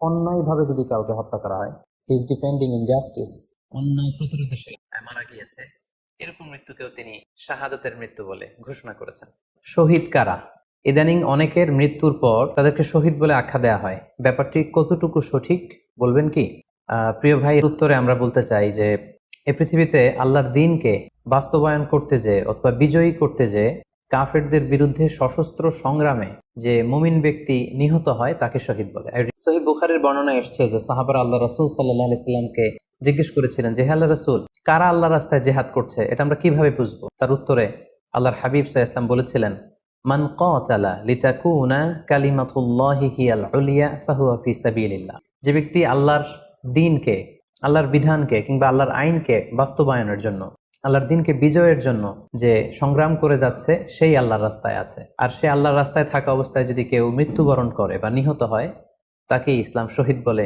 অন্যায়ভাবে যদি কাউকে হত্যা করা হয় হিজ ডিফেন্ডিং ইনজাস্টিস অন্যায় প্রতিরোধে সে মারা গিয়েছে। এরকম মৃত্যুকেও তিনি শাহাদাতের মৃত্যু বলে ঘোষণা করেছেন। শহীদ কারা? ইদানিং অনেকের মৃত্যুর পর তাদেরকে শহীদ বলে আখ্যা দেওয়া হয়। ব্যাপারটি কতটুকু সঠিক বলবেন কি? আহ, প্রিয় ভাইয়ের উত্তরে আমরা বলতে চাই যে এ পৃথিবীতে আল্লাহর দিনকে বাস্তবায়ন করতে যে অথবা বিজয়ী করতে যে কাফেরদের বিরুদ্ধে সশস্ত্র সংগ্রামে যে মুমিন ব্যক্তি নিহত হয়, তাকে শহীদ বলে। সহি বুখারের বর্ণনা এসছে যে সাহাবার আল্লাহ রসুল সাল্লাহ সাল্লামকে জিজ্ঞেস করেছিলেন যে, হে আল্লাহ রসুল, কারা আল্লাহ রাস্তায় জেহাদ করছে? এটা আমরা কীভাবে বুঝব? তার উত্তরে আল্লাহর হাবিব সাহা ইসলাম বলেছিলেন, মান কাতালা লিতাকুনা কালিমাতুল্লাহি হিয়াল উলিয়া ফাহুয়া ফি সাবিলিল্লাহ। যে ব্যক্তি আল্লাহর দিনকে, আল্লাহর বিধানকে কিংবা আল্লাহর আইনকে বাস্তবায়নের জন্য আল্লাহর দিনকে বিজয়ের জন্য যে সংগ্রাম করে যাচ্ছে, সেই আল্লাহর রাস্তায় আছে। আর সে আল্লাহর রাস্তায় থাকা অবস্থায় যদি কেউ মৃত্যুবরণ করে বা নিহত হয় তাকে ইসলাম শহীদ বলে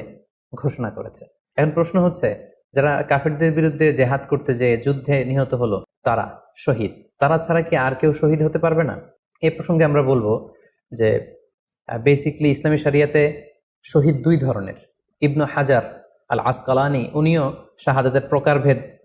ঘোষণা করেছে। এখন প্রশ্ন হচ্ছে, যারা কাফেরদের বিরুদ্ধে জেহাদ করতে যে যুদ্ধে নিহত হলো, তারা শহীদ? তারা ছাড়া কি আর কেউ শহীদ হতে পারবে না? এ প্রসঙ্গে আমরা বলব যে বেসিকলি ইসলামী শরিয়াতে শহীদ দুই ধরনের। ইবনু হাজার আল আসকালানি উনিও শাহাদাতের প্রকারভেদ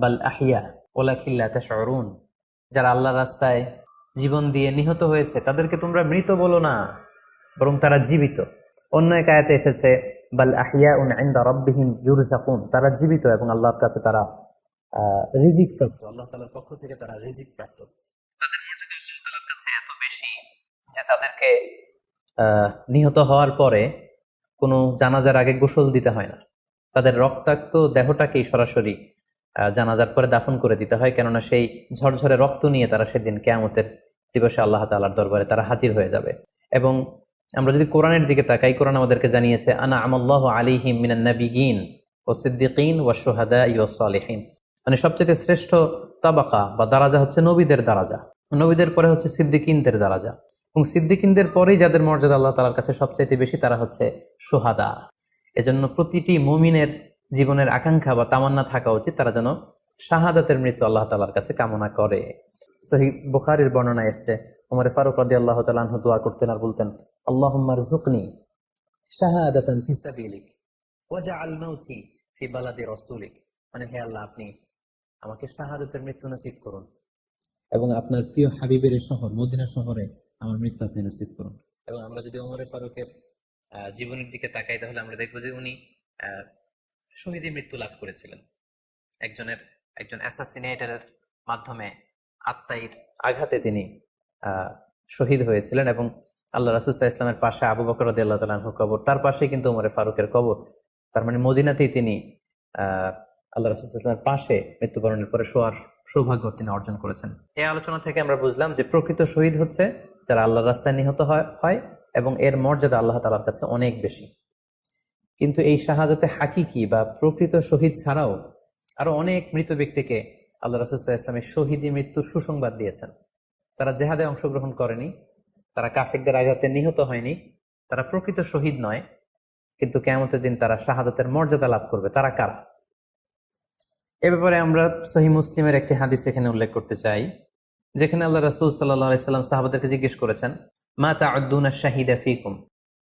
বাল আহইয়া ওয়ালাকিন লা তাশউরুন। যারা আল্লাহ রাস্তায় জীবন দিয়ে নিহত হয়েছে, তাদেরকে তোমরা মৃত বলো না, বরং তারা জীবিত। অন্য এক আয়াতে এসেছে, বাল আহিয়া উন ইনদা রাব্বিহিম ইউরজাকুন তারা জীবিত এবং আল্লাহর কাছে তারা রিজিক প্রাপ্ত। আল্লাহ তাআলার পক্ষ থেকে তারা রিজিক প্রাপ্ত। তাদের মর্যাদা আল্লাহ তাআলার কাছে এত বেশি যে তাদেরকে নিহত হওয়ার পরে কোনো জানাজার আগে গোসল দিতে হয় না। তাদের রক্তাক্ত দেহটাকেই সরাসরি জানাজার পরে দাফন করে দিতে হয়। কেননা সেই ঝরঝরে রক্ত নিয়ে তারা সেদিন কেয়ামতের দিবসে আল্লাহ তাআলার দরবারে তারা হাজির হয়ে যাবে। এবং আমরা যদি কোরআনের দিকে তাকাই, কোরআন আমাদেরকে জানিয়েছে, আনা আমাল্লাহ আলিহিম মিনান নাবিগিন ও সিদ্দিকিন ও সোহাদা ইউ সালেহীন। মানে সবচেয়ে শ্রেষ্ঠ তাবাকা বা দারাজা হচ্ছে নবীদের দারাজা। নবীদের পরে হচ্ছে সিদ্দিকিনদের দারাজা। এবং সিদ্দিকিনদের পরেই যাদের মর্যাদা আল্লাহ তালার কাছে সবচাইতে বেশি তারা হচ্ছে সোহাদা এজন্য প্রতিটি মুমিনের জীবনের আকাঙ্ক্ষা বা তামান্না থাকা উচিত তারা যেন শাহাদাতের মৃত্যু আল্লাহ তালার কাছে কামনা করে। সহি বুখারির বর্ণনা এসছে উমরে ফারুক রাদি আল্লাহ তালাহ দোয়া করতেন আর বলতেন আল্লাহ জুকনি শাহাদাতান ফি সাবিলিক ওয়াজআল মাউতি ফি বালাদি রাসূলিক। মানে হে আল্লাহ আপনি আমাকে শাহাদাতের মৃত্যু নসিব করুন এবং আপনার প্রিয় হাবিবের শহর মদিনা শহরে আমার মৃত্যু আপনি নসিব করুন। এবং আমরা যদি ওমরে ফারুকের জীবনের দিকে তাকাই তাহলে আমরা দেখব যে উনি আহ, শহীদী মৃত্যু লাভ করেছিলেন। একজনের, একজন অ্যাসাসিনেটারের মাধ্যমে আত্মাইর আঘাতে তিনি শহীদ হয়েছিলেন এবং আল্লাহ রাসুসাহ ইসলামের পাশে আবু বকর আল্লাহ তালাহ কবর, তার পাশেই কিন্তু উমরে ফারুকের কবর। তার মানে মদিনাতেই তিনি আল্লাহ রাসুল ইসলামের পাশে মৃত্যুবরণের পরে শোয়ার সৌভাগ্য তিনি অর্জন করেছেন। এই আলোচনা থেকে আমরা বুঝলাম যে প্রকৃত শহীদ হচ্ছে যারা আল্লাহর রাস্তায় নিহত হয় এবং এর মর্যাদা আল্লাহ তালার কাছে অনেক বেশি। কিন্তু এই শাহাদাতে হাকিকি বা প্রকৃত শহীদ ছাড়াও আরও অনেক মৃত ব্যক্তিকে আল্লাহ রাসুল্লাহ ইসলামের শহীদী মৃত্যুর সুসংবাদ দিয়েছেন। তারা জেহাদে অংশগ্রহণ করেনি, তারা কাফেরদের আঘাতে নিহত হয়নি, তারা প্রকৃত শহীদ নয়, কিন্তু কেমতের দিন তারা শাহাদাতের মর্যাদা লাভ করবে। তারা কারা? এ ব্যাপারে আমরা সহি মুসলিমের একটি হাদিস এখানে উল্লেখ করতে চাই, যেখানে আল্লাহ রাসুল সাল্লাহ সাল্লাম সাহাবাদেরকে জিজ্ঞেস করেছেন, মা তাউদ্দুনা শাহিদা ফিকুম?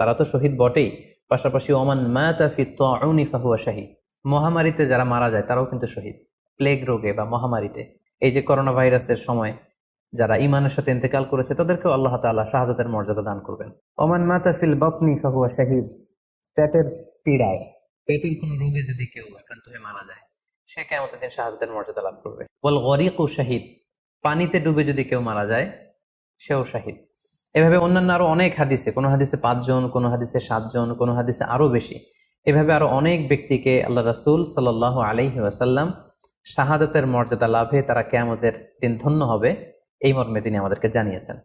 তারা তো শহীদ বটেই। পাশাপাশি ওমান মাতা ফি তাউনি ফাহুয়া শাহিদ। মহামারীতে যারা মারা যায়, তারাও কিন্তু শহীদ। প্লেগ রোগে বা মহামারীতে। এই যে করোনা ভাইরাসের সময় যারা ইমানের সাথে ইন্তেকাল করেছে, তাদেরকেও আল্লাহ তাআলা শাহাদাতের মর্যাদা দান করবেন। ওমান মাতা ফিল বাতনি ফাহুয়া শাহিদ পেটের পীড়ায়। পেটের কোনো রোগে যদি কেউ আক্রান্ত হয়ে মারা যায়, সে কেমন দিন শাহাদাতের মর্যাদা লাভ করবে। বল গরিক ও শাহিদ। পানিতে ডুবে যদি কেউ মারা যায়, সেও শাহিদ। এভাবে অন্যান্য আরও অনেক হাদিসে, কোনো হাদিসে পাঁচজন, কোনো হাদিসে সাতজন, কোনো হাদিসে আরও বেশি, এভাবে আরও অনেক ব্যক্তিকে আল্লাহ রাসূল সাল্লাহ আলাইহি ওয়াসাল্লাম শাহাদাতের মর্যাদা লাভে তারা কেয়ামতের দিন ধন্য হবে, এই মর্মে তিনি আমাদেরকে জানিয়েছেন।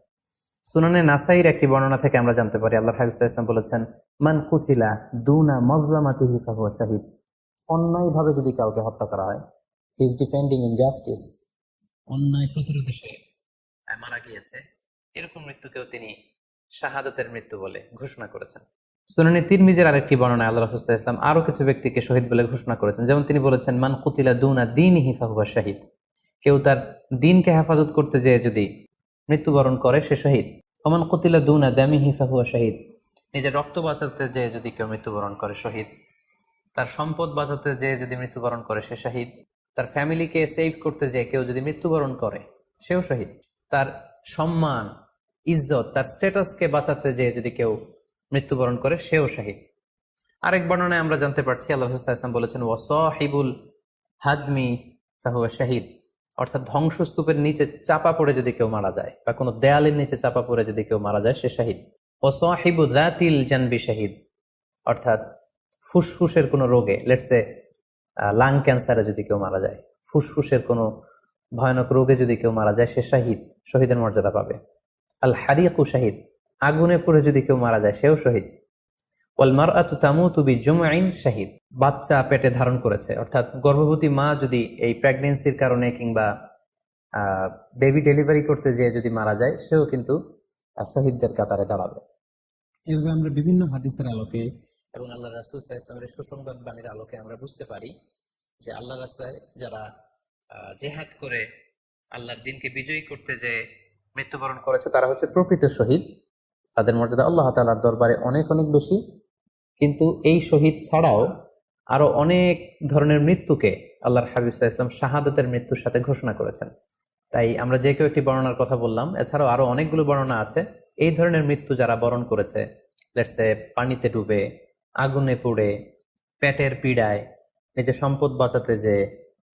সুনানে নাসাইর একটি বর্ণনা থেকে আমরা জানতে পারি আল্লাহ হাবিব ইসলাম বলেছেন, মান কুচিলা দুনা মজলামাতি হিফাহুয়া শাহিদ। অন্যায়ভাবে যদি কাউকে হত্যা করা হয় হি ইজ ডিফেন্ডিং ইনজাস্টিস অন্যায় প্রতিরোধে সে মারা গিয়েছে। এরকম মৃত্যুকেও তিনি শাহাদাতের মৃত্যু বলে ঘোষণা করেছেন। সুনানি তিরমিজের আরেকটি বর্ণনায় আল্লাহ রসুল্লাহ ইসলাম আরও কিছু ব্যক্তিকে শহীদ বলে ঘোষণা করেছেন। যেমন তিনি বলেছেন, মান কুতিলা দুনা দিন হিফাহুয়া শাহিদ। কেউ তার দিনকে হেফাজত করতে যেয়ে যদি মৃত্যুবরণ করে, সে শহীদ। ওমান কুতিলা দুনা দামি হিফাহুয়া শাহিদ। নিজের রক্ত বাঁচাতে যেয়ে যদি কেউ মৃত্যুবরণ করে, শহীদ। তার সম্পদ বাঁচাতে যেয়ে যদি মৃত্যুবরণ করে, সে শহীদ। তার ফ্যামিলিকে সেভ করতে যেয়ে কেউ যদি মৃত্যুবরণ করে, সেও শহীদ। তার সম্মান ইজ্জত, তার স্ট্যাটাসকে বাঁচাতে যেয়ে যদি কেউ মৃত্যুবরণ করে, সেও শহীদ। আরেক বর্ণনায় আমরা জানতে পারছি, আল্লাহ ইসলাম বলেছেন, ওয়াসহিবুল হাদমি ফাহুয়া শাহিদ। অর্থাৎ ধ্বংসস্তূপের নিচে চাপা পড়ে যদি কেউ মারা যায়, বা কোনো দেয়ালের নিচে চাপা পড়ে যদি কেউ মারা যায়, সে শাহিদ। ওয়াসহিবু জাতিল জানবি শাহিদ। অর্থাৎ ফুসফুসের কোনো রোগে লেটসে লাং ক্যান্সারে যদি কেউ মারা যায়, ফুসফুসের কোনো ভয়ানক রোগে যদি কেউ মারা যায়, সে শাহিদ, শহীদের মর্যাদা পাবে। আল হারিয়াকু শাহিদ। আগুনে পড়ে যদি কেউ মারা যায়, সেও শহীদ। ওয়াল মার আতু তামু তুবি জুমাইন শাহিদ। বাচ্চা পেটে ধারণ করেছে। অর্থাৎ গর্ভবতী মা যদি এই প্রেগনেন্সির কারণে কিংবা বেবি ডেলিভারি করতে যেয়ে যদি মারা যায়, সেও কিন্তু শহীদদের কাতারে দাঁড়াবে। এভাবে আমরা বিভিন্ন হাদিসের আলোকে এবং আল্লাহ রাসুল ইসলামের সুসংবাদ বাণীর আলোকে আমরা বুঝতে পারি যে আল্লাহ রাস্তায় যারা জেহাদ করে আল্লাহর দিনকে বিজয়ী করতে যে মৃত্যুবরণ করেছে, তারা হচ্ছে প্রকৃত শহীদ। তাদের মর্যাদা আল্লাহ তালার দরবারে অনেক অনেক বেশি। কিন্তু এই শহীদ ছাড়াও আরও অনেক ধরনের মৃত্যুকে আল্লাহর হাবিব ইসলাম শাহাদাতের মৃত্যুর সাথে ঘোষণা করেছেন। তাই আমরা যে কেউ একটি বর্ণনার কথা বললাম, এছাড়াও আরও অনেকগুলো বর্ণনা আছে। এই ধরনের মৃত্যু যারা বরণ করেছে লেটসে পানিতে ডুবে, আগুনে পুড়ে, পেটের পীড়ায়, নিজের সম্পদ বাঁচাতে যে,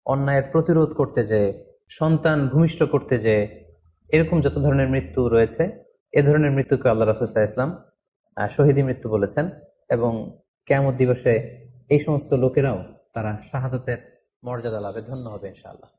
অন্যায়ের প্রতিরোধ করতে যে, সন্তান ভূমিষ্ঠ করতে যে এরকম যত ধরনের মৃত্যু রয়েছে, এ ধরনের মৃত্যুকে আল্লাহ রাসুল্লাহ ইসলাম শহীদী মৃত্যু বলেছেন এবং ক্যামত দিবসে এই সমস্ত লোকেরাও তারা শাহাদতের মর্যাদা লাভে ধন্য হবে ইনশাআল্লাহ।